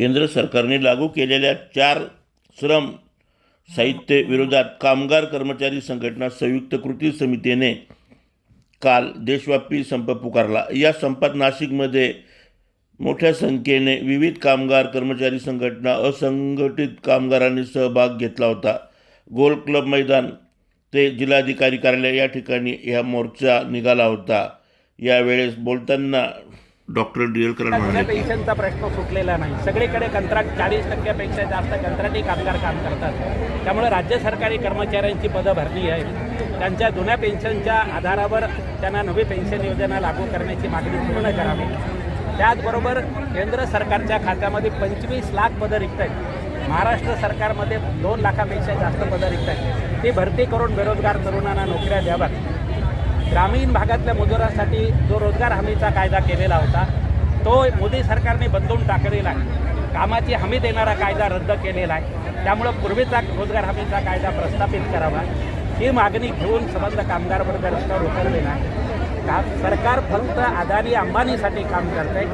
केंद्र सरकारने लागू केलेल्या चार श्रम साहित्य विरोधात कामगार कर्मचारी संघटना संयुक्त कृती समितीने काल देशव्यापी संप पुकारला. या संपात नाशिकमध्ये मोठ्या संख्येने विविध कामगार कर्मचारी संघटना असंघटित कामगारांनी सहभाग घेतला होता. गोल क्लब मैदान ते जिल्हाधिकारी कार्यालय या ठिकाणी ह्या मोर्चा निघाला होता. यावेळेस बोलताना डॉक्टर डी जुन्या म्हणाले पेन्शनचा प्रश्न सुटलेला नाही. सगळीकडे कंत्राट चाळीस टक्क्यापेक्षा जास्त कंत्राटी कामगार काम करतात. त्यामुळे राज्य सरकारी कर्मचाऱ्यांची पदं भरली आहे त्यांच्या जुन्या पेन्शनच्या आधारावर त्यांना नवी पेन्शन योजना लागू करण्याची मागणी पूर्ण करावी. त्याचबरोबर केंद्र सरकारच्या खात्यामध्ये पंचवीस लाख पदं रिक्त आहेत. महाराष्ट्र सरकारमध्ये दोन लाखापेक्षा जास्त पदं रिक्त आहेत. ती भरती करून बेरोजगार तरुणांना नोकऱ्या द्याव्यात. ग्रामीण भागातल्या मजुरांसाठी जो रोजगार हमीचा कायदा केलेला होता तो मोदी सरकारने बदलून टाकलेला आहे. कामाची हमी देणारा कायदा रद्द केलेला आहे. त्यामुळं पूर्वीचा रोजगार हमीचा कायदा प्रस्थापित करावा. ही मागणी घेऊन संबंध कामगार वर्ग रस्त्यावर उतरलेला आहे. का? सरकार फक्त अदानी अंबानीसाठी काम करते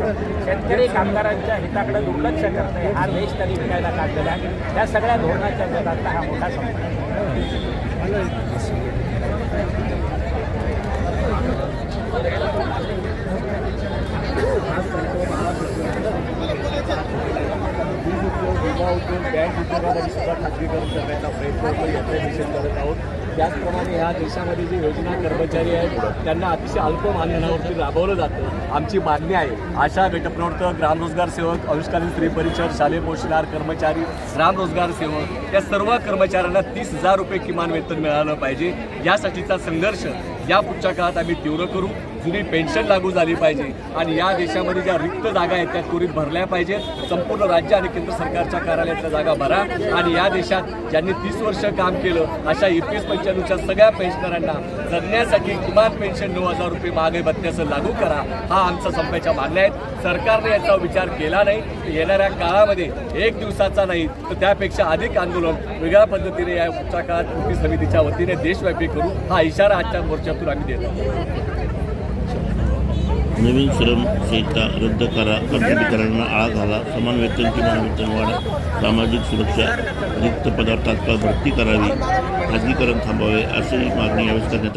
शेतकरी कामगारांच्या हिताकडे दुर्लक्ष करते हा देश त्यांनी विकायला काढलेला आहे. त्या सगळ्या धोरणाच्या जगातला हा मोठा संबंध आहे विमा बँक उद्योगामध्ये सुद्धा खाजगीकरण करण्याचा प्रयत्न होतो याचा निषेध करत आहोत. त्याचप्रमाणे ह्या देशामध्ये जे योजना कर्मचारी आहेत त्यांना अतिशय अल्प मानधनावरती राबवलं जातं. आमची मागणी आहे. आशा गटप्रवर्तक ग्रामरोजगार सेवक आविष्कालीन स्त्री परिषद शालेय पोषणार कर्मचारी ग्रामरोजगार सेवक या सर्व कर्मचाऱ्यांना तीस हजार रुपये किमान वेतन मिळालं पाहिजे. यासाठीचा संघर्ष या पुढच्या काळात आम्ही तीव्र करू. जुनी पेन्शन लागू झाली पाहिजे आणि या देशामध्ये ज्या रिक्त जागा आहेत त्या त्वरित भरल्या पाहिजेत. संपूर्ण राज्य आणि केंद्र सरकारच्या कार्यालयातल्या जागा भरा आणि या देशात ज्यांनी तीस वर्ष काम केलं अशा एकवीस पंच्याण्णवच्या सगळ्या पेन्शनरांना जगण्यासाठी किमान पेन्शन नऊ हजार रुपये महागाई भत्त्याचं लागू करा. हा आमचा संपाच्या मागण्या आहेत. सरकारने याचा विचार केला नाही. येणाऱ्या काळामध्ये एक दिवसाचा नाही तर त्यापेक्षा अधिक आंदोलन वेगळ्या पद्धतीने या काळात कृती समितीच्या वतीने देशव्यापी करू. हा इशारा आजच्या मोर्चातून आम्ही देतो नवीन श्रम संहिता रद्द करा. कंत्राटीकरांना आळा घाला. समान वेतन किमान वेतन वाढ. सामाजिक सुरक्षा रिक्त पदार्थात तात्काळ भरती करावी? खाजगीकरण थांबावे अशी मागणी यावेळेस करण्यात